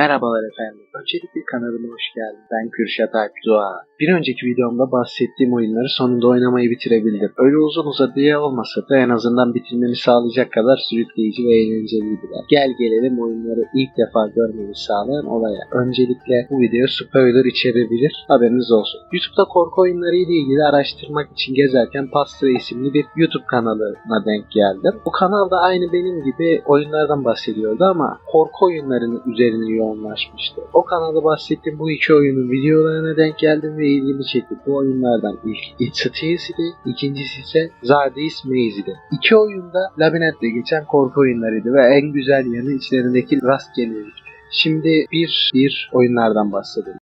Merhabalar efendim. Öncelikle kanalıma hoş geldin. Ben Kürşat Alp. Bir önceki videomda bahsettiğim oyunları sonunda oynamayı bitirebildim. Öyle uzun uzadıya olmasa da en azından bitirmemi sağlayacak kadar sürükleyici ve eğlenceliydiler. Gel gelelim oyunları ilk defa görmemi sağlayan olaya. Öncelikle bu video spoiler içerebilir. Haberiniz olsun. YouTube'da korku oyunları ile ilgili araştırmak için gezerken Pastra isimli bir YouTube kanalına denk geldim. Bu kanalda aynı benim gibi oyunlardan bahsediyordu ama korku oyunlarının üzerine yoğunlaşmıştı. O kanalda bahsettiğim bu iki oyunun videolarına denk geldim ve ilgimi çekti. Bu oyunlardan ilk It's a Tales idi, ikincisi ise Zardis Maze idi. İki oyunda labirentle geçen korku oyunlarıydı ve en güzel yanı içlerindeki rastgelelikti. Şimdi bir bir oyunlardan bahsedelim.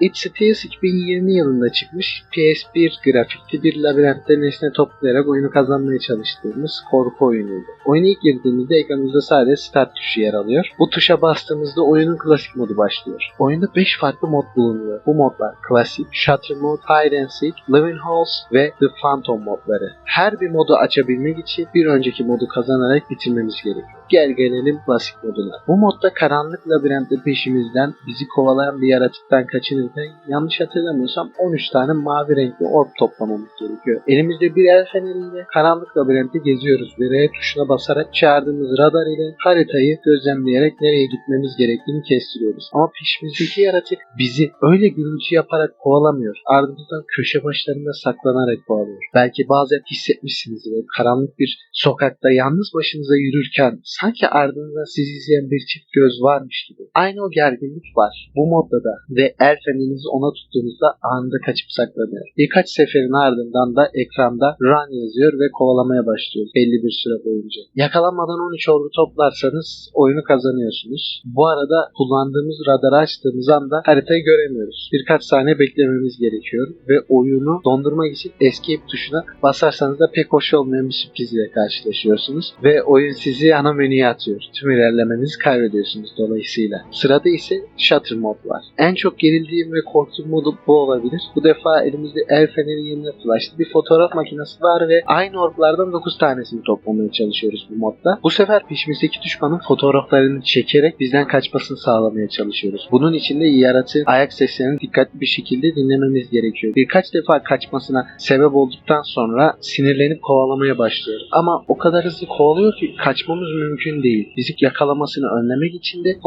It's a Tales 2020 yılında çıkmış PS1 grafikli bir labirentte nesne toplayarak oyunu kazanmaya çalıştığımız korku oyunuydu. Oyuna ilk girdiğimizde ekranımızda sadece Start tuşu yer alıyor. Bu tuşa bastığımızda oyunun klasik modu başlıyor. Oyunda 5 farklı mod bulunuyor. Bu modlar klasik, Shutter Mode, Hide and Seek, Living Halls ve The Phantom modları. Her bir modu açabilmek için bir önceki modu kazanarak bitirmemiz gerekiyor. Gel gelelim klasik moduna. Bu modda karanlık labirentte peşimizden bizi kovalayan bir yaratıktan kaçınırken yanlış hatırlamıyorsam 13 tane mavi renkli orb toplamamız gerekiyor. Elimizde bir el feneriyle karanlık labirentte geziyoruz ve R tuşuna basarak çağırdığımız radar ile haritayı gözlemleyerek nereye gitmemiz gerektiğini kestiriyoruz. Ama peşimizdeki yaratık bizi öyle gürültü yaparak kovalamıyor. Ardımızdan köşe başlarında saklanarak kovalıyor. Belki bazen hissetmişsinizdir. Karanlık bir sokakta yalnız başınıza yürürken sanki ardınızdan sizi izleyen bir çift göz varmış gibi. Aynı o gerginlik var. Bu modda da ve el fenerinizi ona tuttuğunuzda anında kaçıp saklanıyor. Birkaç seferin ardından da ekranda run yazıyor ve kovalamaya başlıyor belli bir süre boyunca. Yakalanmadan 13 ordu toplarsanız oyunu kazanıyorsunuz. Bu arada kullandığımız radarı açtığımız anda haritayı göremiyoruz. Birkaç saniye beklememiz gerekiyor ve oyunu dondurmak için escape tuşuna basarsanız da pek hoş olmayan bir sürprizle karşılaşıyorsunuz ve oyun sizi ana menüye atıyor. Tüm ilerlemenizi kaybediyorsunuz dolayısıyla. Sırada ise Shutter mod var. En çok gerildiğim ve korktuğum modu bu olabilir. Bu defa elimizde el fenerin yerine flashlı bir fotoğraf makinesi var ve aynı orblardan 9 tanesini toplamaya çalışıyoruz bu modda. Bu sefer peşimizdeki düşmanın fotoğraflarını çekerek bizden kaçmasını sağlamaya çalışıyoruz. Bunun için de yaratığın ayak seslerini dikkatli bir şekilde dinlememiz gerekiyor. Birkaç defa kaçmasına sebep olduktan sonra sinirlenip kovalamaya başlıyor. Ama o kadar hızlı kovalıyor ki kaçmamız mümkün değil. Bizi yakalamasını önlemek için de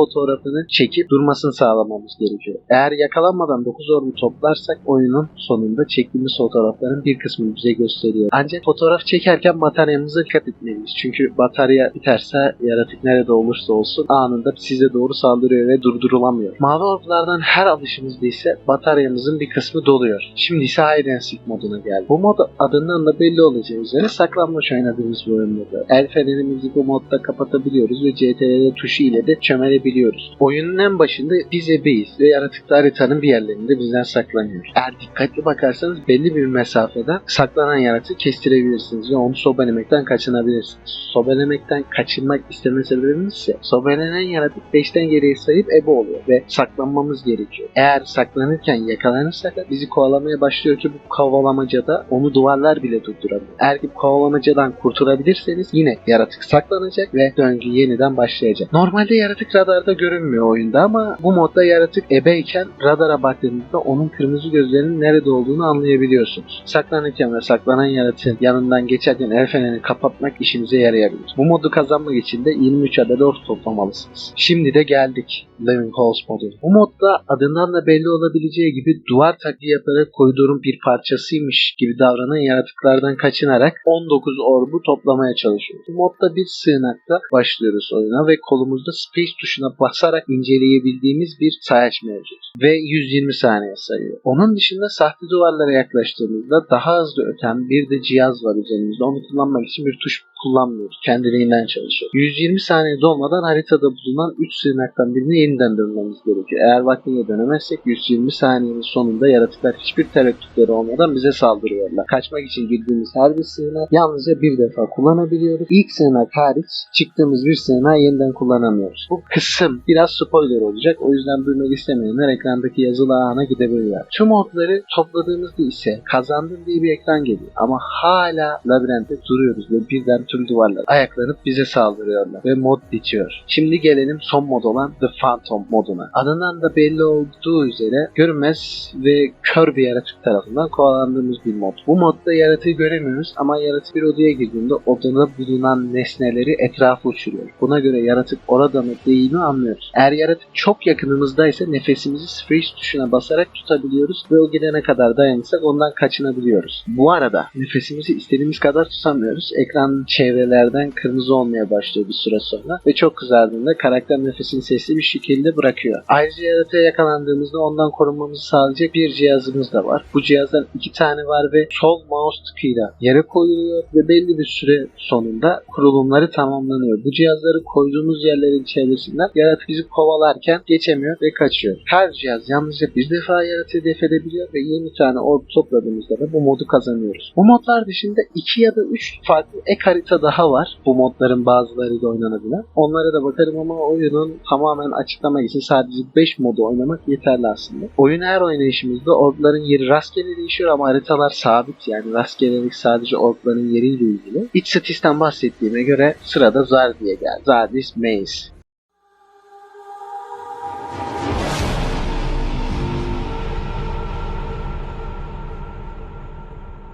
fotoğrafını çekip durmasını sağlamamız gerekiyor. Eğer yakalanmadan 9 orbu toplarsak oyunun sonunda çektiğimiz fotoğrafların bir kısmını bize gösteriyor. Ancak fotoğraf çekerken bataryamıza dikkat etmeliyiz. Çünkü batarya biterse yaratık nerede olursa olsun anında size doğru saldırıyor ve durdurulamıyor. Mavi orblardan her alışımızda ise bataryamızın bir kısmı doluyor. Şimdi ise Hide and moduna geldi. Bu mod adından da belli olacağı üzere saklanmaç oynadığımız bir oyun modu. El fenerimizi bu modda kapatabiliyoruz ve CTRL tuşu ile de çömelebiliyoruz. Oyunun en başında biz ebeyiz ve yaratıklar haritanın bir yerlerinde bizden saklanıyor. Eğer dikkatli bakarsanız belli bir mesafeden saklanan yaratığı kestirebilirsiniz ve onu sobelemekten kaçınabilirsiniz. Sobelemekten kaçınmak isteme sebebimiz ise sobelenen yaratık 5'ten geriye sayıp ebe oluyor ve saklanmamız gerekiyor. Eğer saklanırken yakalanırsak bizi kovalamaya başlıyor ki bu kovalamacada onu duvarlar bile durdurabilir. Eğer ki kovalamacadan kurtulabilirseniz yine yaratık saklanacak ve döngü yeniden başlayacak. Normalde yaratık radarda görünmüyor oyunda ama bu modda yaratık ebeyken radara baktığınızda onun kırmızı gözlerinin nerede olduğunu anlayabiliyorsunuz. Saklanırken ve saklanan yaratığın yanından geçerken el fenerini kapatmak işinize yarayabilir. Bu modu kazanmak için de 23 adet ork toplamalısınız. Şimdi de geldik Living Halls modu. Bu modda adından da belli olabileceği gibi duvar taklidi yaparak koridorun bir parçasıymış gibi davranan yaratıklardan kaçınarak 19 orbu toplamaya çalışıyoruz. Bu modda bir sığınakta başlıyoruz oyuna ve kolumuzda space tuşuna basarak inceleyebildiğimiz bir sayaç mevcut. Ve 120 saniye sayıyor. Onun dışında sahte duvarlara yaklaştığımızda daha hızlı öten bir de cihaz var üzerimizde. Onu kullanmak için bir tuş kullanmıyoruz. Kendiliğinden çalışıyor. 120 saniye dolmadan haritada bulunan 3 sığınaktan birini yeniden dönmemiz gerekiyor. Eğer vaktinde dönemezsek 120 saniyenin sonunda yaratıklar hiçbir tereddütleri olmadan bize saldırıyorlar. Kaçmak için girdiğimiz her bir sığınak yalnızca bir defa kullanabiliyoruz. İlk sığınak hariç çıktığımız bir sığınağı yeniden kullanamıyoruz. Bu kısım biraz spoiler olacak. O yüzden duymak istemeyenler ekrandaki yazılı ağına gidebilirler. Tüm modları topladığımızda ise kazandın diye bir ekran geliyor. Ama hala labirentte duruyoruz ve birden tüm duvarlar ayaklanıp bize saldırıyorlar ve mod bitiyor. Şimdi gelelim son mod olan The Phantom moduna. Adından da belli olduğu üzere görünmez ve kör bir yaratık tarafından kovalandığımız bir mod. Bu modda yaratığı göremiyoruz ama yaratık bir odaya girdiğinde odada bulunan nesneleri etrafa uçuruyor. Buna göre yaratık orada mı değil mi anlıyoruz. Eğer yaratık çok yakınımızdaysa nefesimizi freeze tuşuna basarak tutabiliyoruz ve o gidene kadar dayanırsak ondan kaçınabiliyoruz. Bu arada nefesimizi istediğimiz kadar tutamıyoruz. Ekran çevrelerden kırmızı olmaya başlıyor bir süre sonra ve çok kızardığında karakter nefesini sesli bir şekilde bırakıyor. Ayrıca yaratığa yakalandığımızda ondan korunmamızı sağlayacak bir cihazımız da var. Bu cihazdan iki tane var ve sol mouse tıkıyla yere koyuluyor ve belli bir süre sonunda kurulumları tamamlanıyor. Bu cihazları koyduğumuz yerlerin çevresinden yaratık bizi kovalarken geçemiyor ve kaçıyor. Her cihaz yalnızca bir defa yaratığı def edebiliyor ve 20 tane orb topladığımızda da bu modu kazanıyoruz. Bu modlar dışında 2 ya da 3 farklı ek harita daha var. Bu modların bazıları da oynanabilen. Onlara da bakarım ama oyunun tamamen açıklamak için sadece 5 modu oynamak yeterli aslında. Oyun her oynayışımızda orbların yeri rastgele değişiyor ama haritalar sabit yani rastgelelik sadece orbların yeriyle ilgili. İç statisten bahsettiğime göre sırada Zardi'ye geldi. Zardis Maze.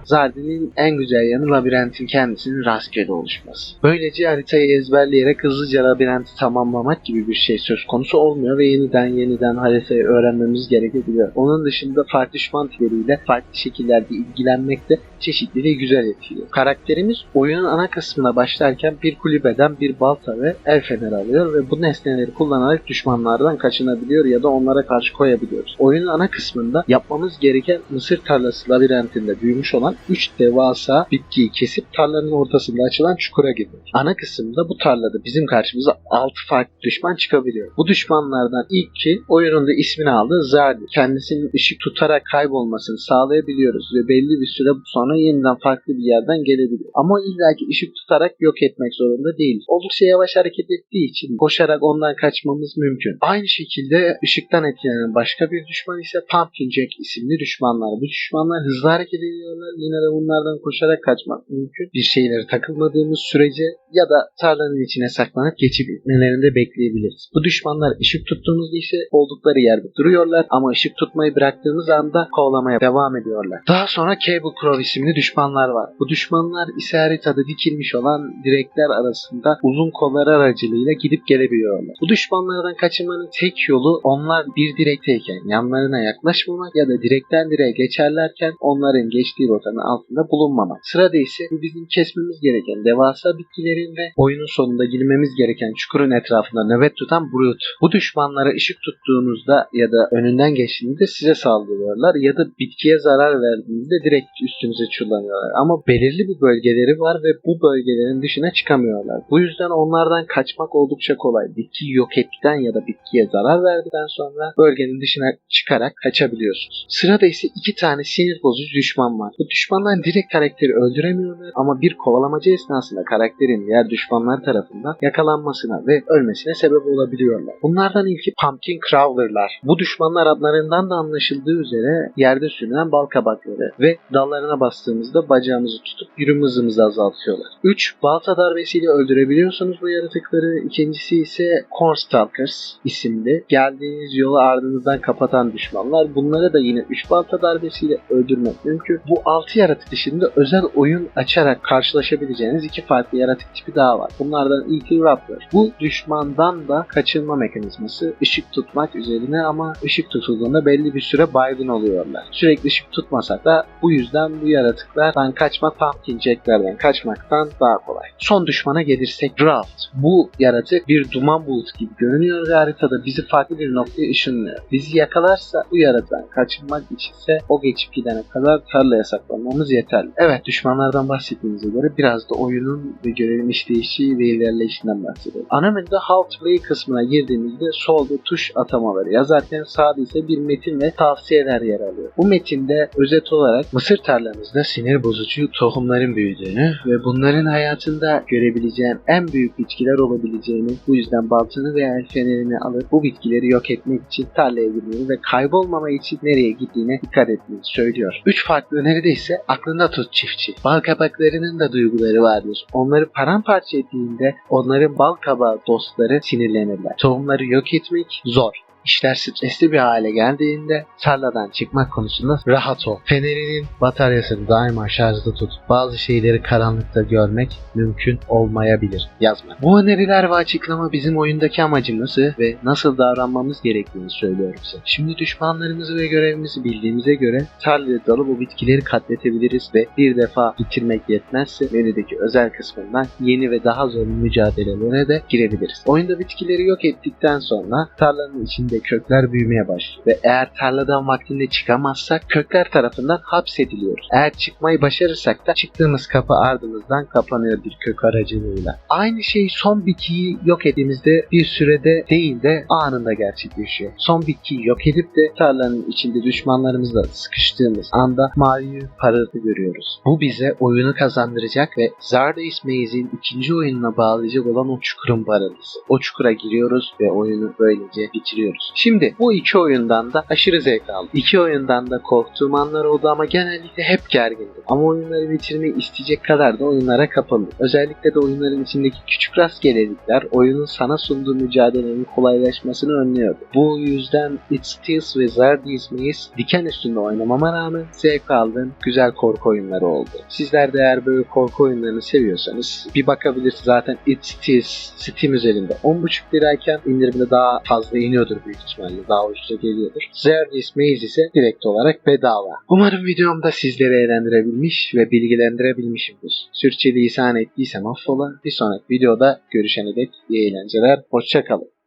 Zardi'nin en güzel yanı labirentin kendisinin rastgele oluşması. Böylece haritayı ezberleyerek hızlıca labirenti tamamlamak gibi bir şey söz konusu olmuyor ve yeniden yeniden haritayı öğrenmemiz gerekebiliyor. Onun dışında farklı düşman tipleriyle farklı şekillerde ilgilenmek de çeşitliliği güzel etkiliyor. Karakterimiz oyunun ana kısmına başlarken bir kulübeden bir balta ve el feneri alıyor ve bu nesneleri kullanarak düşmanlardan kaçınabiliyor ya da onlara karşı koyabiliyoruz. Oyunun ana kısmında yapmamız gereken Mısır tarlası labirentinde büyümüş olan 3 devasa bitkiyi kesip tarlanın ortasında açılan çukura girmek. Ana kısımda bu tarlada bizim karşımıza 6 farklı düşman çıkabiliyor. Bu düşmanlardan ilki oyunun da ismini aldığı Zardi. Kendisinin ışık tutarak kaybolmasını sağlayabiliyoruz ve belli bir süre sonra yeniden farklı bir yerden gelebiliyor. Ama illaki ışık tutarak yok etmek zorunda değil. Oldukça yavaş hareket ettiği için koşarak ondan kaçmamız mümkün. Aynı şekilde ışıktan etkilenen başka bir düşman ise Pumpkin Jack isimli düşmanlar. Bu düşmanlar hızlı hareket ediyorlar. Yine de bunlardan koşarak kaçmak mümkün. Bir şeylere takılmadığımız sürece ya da tarlanın içine saklanıp geçip gitmelerinde bekleyebiliriz. Bu düşmanlar ışık tuttuğumuzda ise oldukları yerde duruyorlar ama ışık tutmayı bıraktığımız anda kovalamaya devam ediyorlar. Daha sonra Cable Crow isimli düşmanlar var. Bu düşmanlar ise haritada dikilmiş olan direkler arasında uzun kollar aracılığıyla gidip gelebiliyorlar. Bu düşmanlardan kaçınmanın tek yolu onlar bir direkteyken yanlarına yaklaşmamak ya da direkten direğe geçerlerken onların geçtiği rotanın altında bulunmamak. Sırada ise bu bizim kesmemiz gereken devasa bitkilerin ve oyunun sonunda girmemiz gereken çukurun etrafında nöbet tutan Brute. Bu düşmanlara ışık tuttuğunuzda ya da önünden geçtiğinizde size saldırıyorlar ya da bitkiye zarar verdiğinizde direkt üstünüze çullanıyorlar. Ama belirli bir bölgeleri var ve bu bölgelerin dışına çıkamıyorlar. Bu yüzden onlardan kaçmak oldukça kolay. Bitkiyi yok ettikten ya da bitkiye zarar verdikten sonra bölgenin dışına çıkarak kaçabiliyorsunuz. Sırada ise iki tane sinir bozucu düşman var. Bu düşmanlar direkt karakteri öldüremiyorlar ama bir kovalamacı esnasında karakterin diğer düşmanlar tarafından yakalanmasına ve ölmesine sebep olabiliyorlar. Bunlardan ilki Pumpkin Crawler'lar. Bu düşmanlar adlarından da anlaşıldığı üzere yerde sürünen bal kabakları ve dallarına bastığımızda bacağımızı tutup yürüme hızımızı azaltıyorlar. 3. Balta darbesiyle öldürebiliyorsunuz bu yaratıkları. İkincisi ise Cornstalkers isimli. Geldiğiniz yolu ardınızdan kapatan düşmanlar. Bunları da yine 3 balta darbesiyle öldürmek mümkün. Bu 6 yaratık dışında özel oyun açarak karşılaşabileceğiniz iki farklı yaratık tipi daha var. Bunlardan ilki Raptor. Bu düşmandan da kaçınma mekanizması ışık tutmak üzerine ama ışık tutulduğunda belli bir süre baygın oluyorlar. Sürekli ışık tutmasak da bu yüzden bu yaratıklardan kaçmak Pumpkin Jack'lerden kaçmaktan daha kolay. Son düşmana gelirsek Draft. Bu yaratık bir duman bulutu gibi görünüyor ve haritada bizi farklı bir noktaya ışınlıyor. Bizi yakalarsa bu yaratıktan kaçınmak içinse o geçip gidene kadar tarlaya saklanmamız yeterli. Evet düşmanlardan bahsettiğimize göre biraz da oyunun ve görevin işleyişi ve ilerleyişinden bahsedelim. Ana menüde to Play kısmına girdiğimizde solda tuş atamaları yazarken sağda ise bir metin ve tavsiyeler yer alıyor. Bu metinde özet olarak mısır tarlanızda sinir bozucu tohumları canlıların büyüdüğünü ve bunların hayatında görebileceğin en büyük bitkiler olabileceğini, bu yüzden baltanı veya fenerini alıp bu bitkileri yok etmek için tarlaya girmeyi ve kaybolmama için nereye gittiğine dikkat etmeyi söylüyor. Üç farklı öneride ise aklında tut çiftçi. Bal kabaklarının da duyguları vardır. Onları paramparça ettiğinde onların bal kabağı dostları sinirlenirler. Tohumları yok etmek zor. İşler stresli bir hale geldiğinde tarladan çıkmak konusunda rahat ol. Fenerinin bataryasını daima şarjda tut. Bazı şeyleri karanlıkta görmek mümkün olmayabilir. Yazma. Bu öneriler ve açıklama bizim oyundaki amacımızı ve nasıl davranmamız gerektiğini söylüyor bize. Şimdi düşmanlarımızı ve görevimizi bildiğimize göre tarlaya dalıp bu bitkileri katletebiliriz ve bir defa bitirmek yetmezse menüdeki özel kısmından yeni ve daha zor mücadelelere de girebiliriz. Oyunda bitkileri yok ettikten sonra tarlanın içinde kökler büyümeye başlıyor ve eğer tarladan vaktinde çıkamazsak kökler tarafından hapsediliyoruz. Eğer çıkmayı başarırsak da çıktığımız kapı ardımızdan kapanıyor bir kök aracılığıyla. Aynı şey son bitkiyi yok ettiğimizde bir sürede değil de anında gerçekleşiyor. Son bitkiyi yok edip de tarlanın içinde düşmanlarımızla sıkıştığımız anda mavi parıltı görüyoruz. Bu bize oyunu kazandıracak ve Zardes Maze'in ikinci oyununa bağlayacak olan o çukurun parıltısı. O çukura giriyoruz ve oyunu böylece bitiriyoruz. Şimdi bu iki oyundan da aşırı zevk aldım. İki oyundan da korktuğum anlar oldu ama genellikle hep gergindim. Ama oyunları bitirmeyi isteyecek kadar da oyunlara kapalıyım. Özellikle de oyunların içindeki küçük rastgelelikler oyunun sana sunduğu mücadelenin kolaylaşmasını önlüyordu. Bu yüzden It Steals ve Zardes Maze diken üstünde oynamama rağmen zevk aldığım güzel korku oyunları oldu. Sizler de eğer böyle korku oyunlarını seviyorsanız bir bakabilirsiniz. Zaten It Steals Steam üzerinde 10.5 lirayken indirimde daha fazla iniyordur büyük ihtimalle. Daha ucuza geliyordur. Zardes Maze ise direkt olarak bedava. Umarım videomda sizleri eğlendirebilmiş ve bilgilendirebilmişimdir. Sürçülisan ettiysem affola. Bir sonraki videoda görüşene dek iyi eğlenceler. Hoşçakalın.